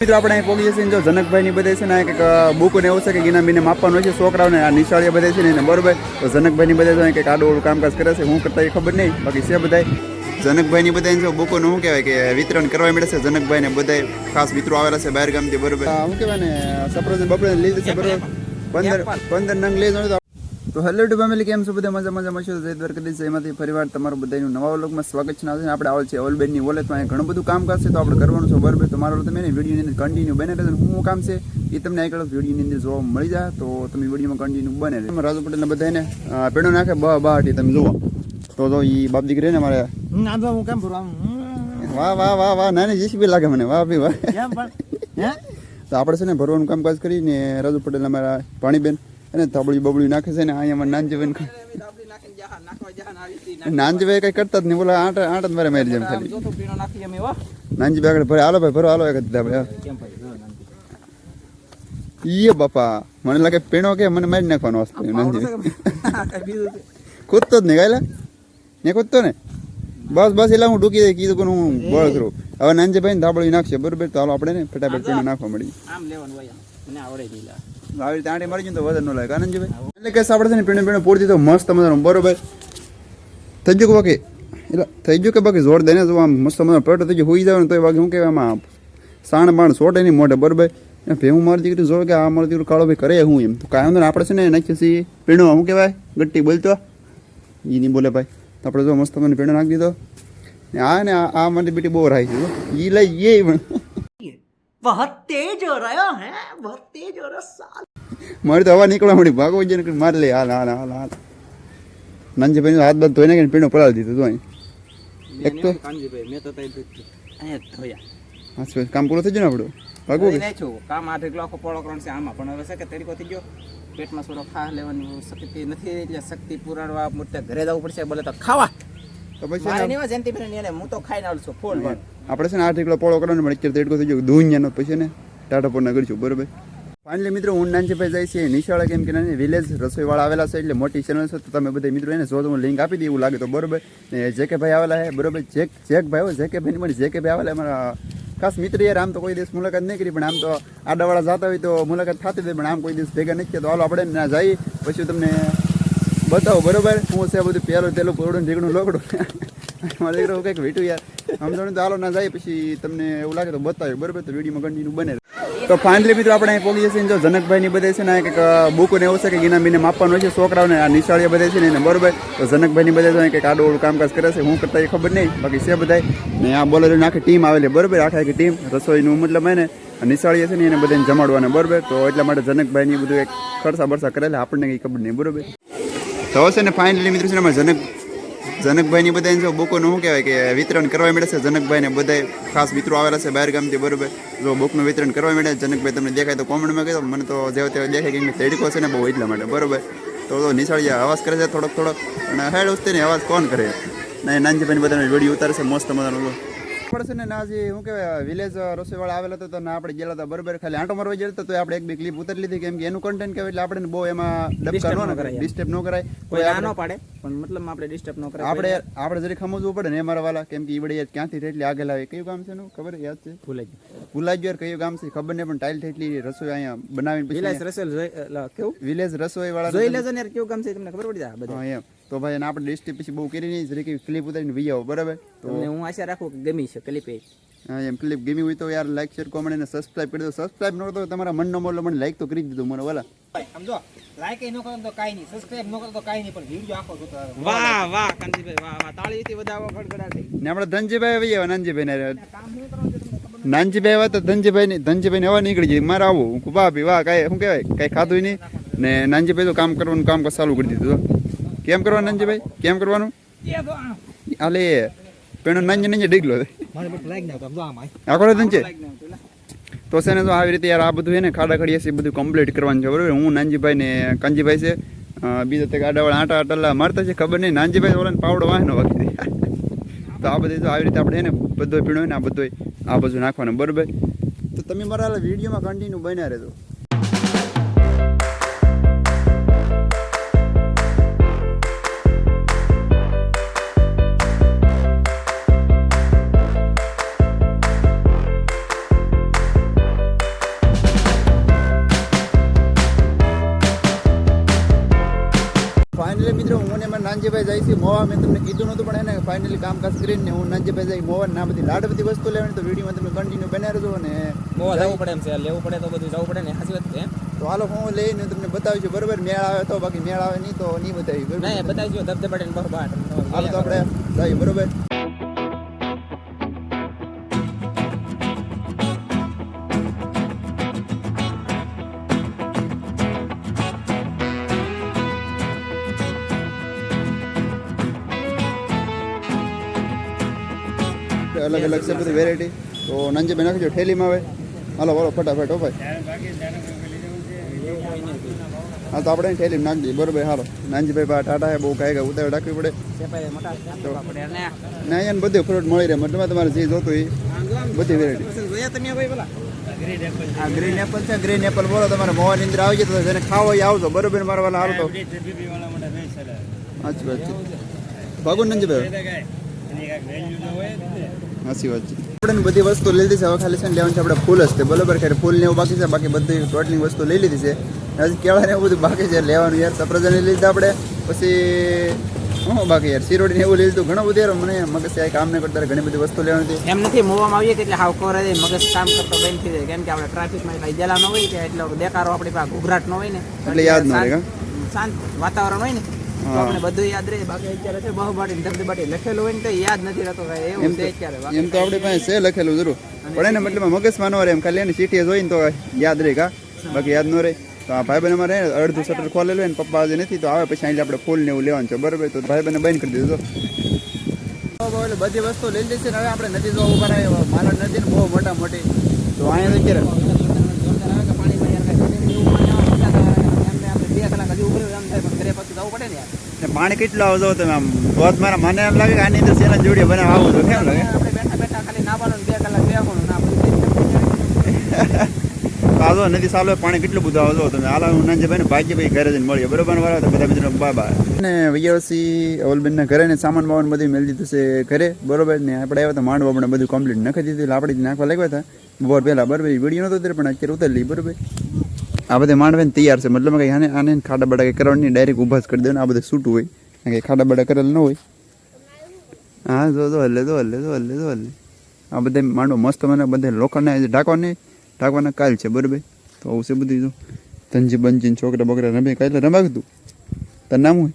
મિત્રો આપણે અહીં પહોંચી જશે ને જો જનકભાઈ ની બધે છે ને આ કંઈક બુક ને એવું છે કે ગીના બીને માપવાનું હોય છે છોકરાઓને આ નિશાળીએ બધે છે ને એને બરોબર. તો જનકભાઈ ની બધે છે ને કંઈક આડું ઓળું કામકાજ કરે છે હું કરતા એ ખબર નહીં બાકી છે બધા જનકભાઈ ની બધા જો બુકોનું શું કહેવાય કે વિતરણ કરવા મળે છે જનકભાઈ ને બધા ખાસ મિત્રો આવેલા છે બહાર ગામથી બરોબર. શું કહેવાય ને સપ્રોઝ બપોરે લીધે છે બરોબર. પંદર પંદર નંગ લઈ જાણો તો હેલો ટુ ફેમિલી કેમ છો બધા? મજા મજામાં છો? જય દ્વારકાધીશ એમાંથી ફરીવાર તમારું બધાનું નવા વ્લોગમાં સ્વાગત છે. આજે આપણે આવેલ છે ઓલબેડની વોલેટમાં ઘણું બધું કામ કરશે તો આપણે કરવાનું છે બરાબર. તો મારો તમે વિડીયોની અંદર કન્ટિન્યુ બને રહેશે શું કામ છે એ તમને આગળ વિડીયોની અંદર જોવા મળી જાય. તો તમે વિડીયોમાં કન્ટિન્યુ બને રહે રાજુ પટેલને બધાને પેડો નાખે. બ બાટી તમે જુઓ. તો તો એ બાપ દીકરી ને મારે હું કેમ વાહ વાહ વાહ વાહ. નાની જીસીબી લાગે મને? વાહ ભાઈ વાહ. હે? તો આપણે છે ને ભરવાનું કામકાજ કરીને રાજુ પટેલ અમારા પાણીબેન અને તબળી બબળી નાખે છે ને અહીંયા નાનજીભાઈ નાનજીભાઈ કઈ કરતા જ નહીં બોલા આઠ આઠ જ મારે મારી જેમ ખાલી. નાનજીભાઈ આગળ ભરે હાલો ભાઈ ભરો હાલો એક આપણે ઈએ બાપા મને લાગે પેણો કે મને મારી નાખવાનો વસ્તુ નાનજીભાઈ? કૂદતો જ નહીં ગાયલા ને કૂદતો ને? બસ બસ એટલે હું ડૂકી દઈ કીધું કે હું બળ કરું. હવે નાનજીભાઈ ને ધાબળી નાખશે બરોબર? તો હાલો આપણે ને ફટાફટ પીણો નાખવા મળી આમ લેવાનું હોય મને આવડે નહીં. આવી રીતે આંટી મારી તો વધારે ન લાગે. આનંદજીભાઈ એટલે કે આપણે છે ને પીણે પીણે પૂરતી તો મસ્ત મજાનું બરોબર થઈ ગયું કે બાકી? એટલે થઈ ગયું કે બાકી? જોર દઈને જો આમ મસ્ત મજાનો પેટો થઈ ગયો, હોઈ જાય તો બાકી હું કહેવાય આમાં સાણ બાણ સોટે નહીં મોઢે, બરોબર? એમ ભેવું મારી દીકરી જોર કે આ મારી દીકરી કાળો ભાઈ કરે હું એમ? તો કાંઈ આપણે છે ને નાખીએ છીએ પીણો, શું કહેવાય? ગટ્ટી બોલતો. એ નહીં બોલે ભાઈ. તો આપણે જો મસ્ત મને પીણો નાખી દીધો. ને આ ને આ આ મારી બેટી બહુ રાહી છે એ લઈ એ પણ. बहुत तेज हो रहा है बहुत तेज हो रहा साल મારી તો હવા નીકળવા મળી ભાગો જઈને માર લે હાલ હાલ હાલ હાલ નાનજીભાઈ હાથ બાદ ધોઈ નાખીને પીણો પડાવી દીધું તો અહીં એક તો કાનજીભાઈ, મેં તો તઈ દૂધ અહીંયા જ ધોયા. હા શું કામ પૂરું થઈ ગયું ને આપણું ભાગવું ધોઈ કે નાખ્યું. કામ આઠ એક લાખો પોળો કરવાનો છે આમાં પણ હવે છે કે તડકો થઈ ગયો પેટમાં થોડો ખા લેવાની શક્તિ નથી એટલે શક્તિ પુરાડવા મોટે ઘરે જવું પડશે બોલે તો ખાવા તો પછી મારે નહીં હોય જયંતિભાઈ એને હું તો ખાઈને આવું ફૂલ પણ આપણે છે ને આઠ એકલો પોળો કરવાનો પણ અત્યારે તડકો થઈ ગયો દુનિયાનો પછી ને ટાટા નગર કરીશું બરોબર. ફાઇનલી મિત્રો હું નાનજીભાઈ જાય છે નિશાળા કેમ કે નાની વિલેજ રસોઈવાળા આવેલા છે એટલે મોટી ચેનલ છે તો તમે બધા મિત્રો એને જો તમને હું લિંક આપી દે એવું લાગે તો બરોબર. ને જે કે ભાઈ આવેલા છે બરોબર. જેક જેક ભાઈ હો જે કે ભાઈ પણ જે કે ભાઈ આવેલા અમારા ખાસ મિત્ર યાર આમ તો કોઈ દિવસ મુલાકાત નહીં કરી પણ આમ તો આડાવાળા જતા હોય તો મુલાકાત થતી હતી પણ આમ કોઈ દિવસ ભેગા નથી. તો હાલો આપણે ના જઈએ પછી તમને બતાવો, બરોબર? હું છે બધું પેલું તેલું પૂરડું ઢીકણું લોકડું મારે દીકરો કંઈક વીટું યાર. સમજણ જાણે તો હાલો, ના જાય, પછી તમને એવું લાગે તો બતાવ્યું બરોબર? તો વિડીયોમાં કન્ટિન્યુ બને તો ફાઇનલી મિત્રો, આપણે અહીં પહોંચી જશે જો જનકભાઈ ની બધે છે ને કંઈક બુક ને એવું છે કે ગીના બીને માપવાનું છે, છોકરાઓને, આ નિશાળીએ બધે છે ને એને, બરોબર? તો જનકભાઈ ની બધે છે કંઈક આડું કામકાજ કરે છે, હું કરતા એ ખબર નહીં, બાકી છે બધાય. ને આ બોલર આખી ટીમ આવેલી, બરોબર? આખી આખી ટીમ રસોઈનું મતલબ એને નિશાળીએ છે ને એને બધાને જમાડવાના, બરોબર? તો એટલા માટે જનકભાઈ ની બધું એક ખર્ચા બરસા કરેલા, આપણને કંઈ ખબર નહીં, બરોબર? તો છે ને ફાઇનલી મિત્રો છે ને જનક જનકભાઈની બધાને બધા જો બુકોનું શું કહેવાય કે વિતરણ કરવા મળે છે? જનકભાઈ ને બધા ખાસ મિત્રો આવેલા છે બહાર ગામથી બરોબર. જો બુકનું વિતરણ કરવા મળે, જનકભાઈ તમને દેખાય તો કોમેન્ટમાં કહેતો મને તો જેવો તેવો દેખાય કે તડકો છે ને બહુ એટલા માટે, બરોબર. તો તો નિશાળીયા અવાજ કરે છે થોડોક થોડોક. અને હેડ ઉસ્તે ને અવાજ કોણ કરે? ને નાનજીભાઈને બધાને વીડિયો ઉતારે છે, મસ્ત મજાનો. આપણે છે ને ના જે શું કહેવાય વિલેજ રસોઈવાળા આવેલા હતા તો ના આપણે ગયેલા હતા. બરોબર ખાલી આંટો મારવા ગયા તો આપણે એક બે ક્લિપ ઉતારી લીધી કેમ કે એનું કન્ટેન્ટ કહેવાય એટલે આપણે બહુ એમાં ડબકા ન કરાય. ડિસ્ટર્બ ન કરાય. કોઈ ના ન પાડે પણ મતલબ આપણે ડિસ્ટર્બ ન કરાય. આપણે આપણે જરી સમજવું પડે ને અમારા વાલા કેમ કે ઈવડે યાર ક્યાંથી એટલી આગળ લાવે કયું ગામ છે એનું? ખબર યાદ છે? ભૂલાઈ ગયું. ભૂલાઈ ગયું કયું ગામ છે? ખબર નહીં પણ ટાઈલ થેટલી રસોઈ અહીંયા બનાવીને પછી રસેલ જોઈ કેવું? વિલેજ રસોઈ વાળા જોઈ લેજો ને કેવું કામ છે તમને ખબર પડી જાય બધા બધું એમ. તો ભાઈ એને આપણે ડિસ્ટ્રિક્ટ પછી બહુ કરી નહીં જરી ક્લિપ ઉતારીને વી આવો બરાબર? તો હું આશા રાખું કે ગમી છે ક્લિપ એ. એમ ક્લિપ ગમી હોય તો યાર લાઈક શેર કોમેન્ટ અને સબસ્ક્રાઇબ કરી દો. સબસ્ક્રાઇબ ન કરતો તો તમારા મનનો મોલો મને લાઈક તો કરી દીધું મને વાલા. સમજો લાઈક ન કરો તો કાઈ નહીં. સબસ્ક્રાઇબ ન કરો તો કાઈ નહીં પણ વિડિયો આખો જોતા વાહ વાહ કાનજીભાઈ વાહ વાહ. તાળીથી વધાવો ગડગડાટી ને આપણે ધનજીભાઈ આવી ગયા નાનજીભાઈ ને નાનજીભાઈ આવ્યા તો ધનજીભાઈ ની ધનજીભાઈ ને હવા નીકળી ગઈ. મારે આવું હું ભાભી વાહ કાંઈ શું કહેવાય? કાંઈ ખાધું નહીં. ને નાનજીભાઈ તો કામ કરવાનું કામ ચાલુ કરી દીધું. કેમ કરવાનું નંજીભાઈ કેમ કરવાનું? આલે પેણો નંજ નંજ ડીગલો આખો ધનજી તો છે તો આવી રીતે યાર આ બધું છે ને ખાડા ખડીએ છે બધું કમ્પ્લીટ કરવાનું છે, બરાબર? હું નાનજીભાઈ ને કાનજીભાઈ છે. બીજા તે ગાડાવાળા આટા આટલા મારતા છે, ખબર નહીં. નાનજીભાઈ ઓલાને પાવડો વાહનો વખતે. તો આ બધી તો આવી રીતે આપણે ને બધો પીણો ને આ બધો આ બધું નાખવાનું, બરોબર? તો તમે મારા વિડીયોમાં કન્ટિન્યુ બન્યા રહેજો. ફાઇનલી મિત્રો હું ને મારા નાનજીભાઈ જાય છે મોવા. મેં તમને કીધું નહોતું પણ એને ફાઇનલી કામકાજ કરીને હું નાનજીભાઈ જાય મોવા ના બધી લાડ બધી વસ્તુ લેવાની. તો વિડીયોમાં તમે કન્ટિન્યુ બન્યા રહેજો અને મોવા જવું પડે એમ છે. લેવું પડે તો બધું જવું પડે ને સાચી વાત છે તો હાલો હું લઈને તમને બતાવી છું. બરોબર? મેળ આવે તો બાકી મેળ આવે નહીં તો નહીં બતાવી. બરાબર? બતાવી દો ધબધબાટે ને હાલો તો આપણે જઈએ. બરોબર? અલગ અલગ છે, બધી વેરાયટી તો નાનજીભાઈ નાખજો ઠેલીમાં આવે. હાલો બોલો ફટાફટ, હો ભાઈ. હા, તો આપણે ઠેલીમાં નાખી દઈએ. બરોબર, હાલો. નાનજીભાઈ પા ટાટા હે, બહુ કાંઈ કાંઈ ઉતાવળ રાખવી પડે. સેપાઈ મોટા રાખવા પડે અને ને અહીંયા બધું ફ્રૂટ મળી રહે. મતલબ તમારે જે જોતું એ. બધી વેરાયટી પસંદ જોયા તમે ભાઈ પેલા આ ગ્રીન એપલ છે ગ્રીન એપલ બોલો, તમારે મોવાની અંદર આવી જતો જેને ખાવો હોય એ આવજો. બરોબર મારા વાલા, હાલો તો. સાચી વાત છે. ભાગો નંજભાઈ સાચી વાત છે. આપણે બધી વસ્તુ લઈ લીધી છે હવે ખાલી છે ને લેવાનું છે આપણે ફૂલ હશે બરાબર કે ફૂલ ને એવું બાકી છે બાકી બધી ટોટલી વસ્તુ લઈ લીધી છે. હજી કેળા ને એવું બધું બાકી છે લેવાનું યાર. સફરજન લઈ લીધા આપણે પછી હું બાકી યાર? શિરોડી ને એવું લઈ લીધું ઘણું બધું મને મગજ આ કામ ન કરતા ઘણી બધી વસ્તુ લેવાની હતી. એમ નથી મોવામાં આવીએ કે એટલે હાવ કોર રહે મગજ કામ કરતો બંધ થઈ જાય. કેમ કે આપણે ટ્રાફિકમાં એટલા ઇજેલા ન હોય કે એટલો દેકારો આપણી પાસે ઘૂઘરાટ ન હોય ને. એટલે યાદ ન રહે, શાંત વાતાવરણ હોય ને. તો આપણે બધું યાદ રહે. બાકી અત્યારે છે બહુ બાટી ધબધબાટી લખેલું હોય ને તો યાદ નથી રહેતો કાંઈ. એમ એવું તો છે અત્યારે એમ તો આપણી પાસે છે લખેલું જરૂર. પણ એને મતલબ મગજમાં ન રહે. એમ ખાલી એની સીટીએ જોઈને તો યાદ રહે કા? બાકી યાદ ન રહે. તો આ ભાઈ બહેન અમારે અડધું શટર ખોલેલું હોય ને પપ્પા આજે નથી તો આવે પછી અહીં આપણે ફૂલ ને એવું લેવાનું છે. બરોબર? તો ભાઈ બહેને બંધ કરી દીધું એટલે બધી વસ્તુ લઈ લીધી છે હવે આપણે નદી જોવા ઊભા રહ્યા. મારા નદી બહુ મોટા મોટી તો અહીંયા તો ક્યારે ને પાણી કેટલું આવજો તમે આમ. બહુ મારા મને એમ લાગે કે આની અંદર સેના જોડીએ બનાવ આવું તો કેમ લાગે? તો આવો નથી સાલો પાણી કેટલું બધું આવજો તમે. આલા હું નાનજીભાઈ ને ભાગ્યભાઈ ઘરે જઈને મળીએ. બરોબર વાળા? તો બધા મિત્રો બાબા અને ને ઓલબેનના અવલબેનના ઘરે ને સામાન બાવન બધું મેળવી દીધું છે ઘરે. બરોબર ને આપણે આવ્યા તો માંડવા આપણે બધું કમ્પ્લીટ નાખી દીધું. આપણે નાખવા લાગ્યા હતા. બપોર પહેલા બરોબર વીડિયો નહોતો ત્યારે પણ અત્યારે ઉતારી લઈ બરોબર. આ બધે માંડવે તૈયાર છે. મતલબ કે આને આને ખાડા બાડા કે કરવાની ડાયરેક્ટ ઊભા જ કરી દેવાનું. આ બધું છૂટું હોય. કારણ કે ખાડા બડા કરેલ ન હોય. હા, જો જો, હલે જો હલે જો હલે જો, હલે. આ બધે માંડો મસ્ત મને બધે લોખંડને ઢાંકવાની ઢાંકવાના કાલ છે, બરાબર? તો આવું છે બધું જો. ધનજી બંજી છોકરા, બોકરા રમે. કાલે રમાગતું તાર નામ હોય?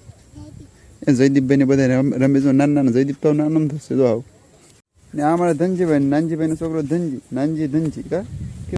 એ જયદીપભાઈને બધા રમે જો નાના નાના જયદીપ તો નાનો થશે. જો આવું. ને આ મારા ધનજીભાઈ નાનજીભાઈનો છોકરો ધનજી. નાનજી, ધનજી, કા?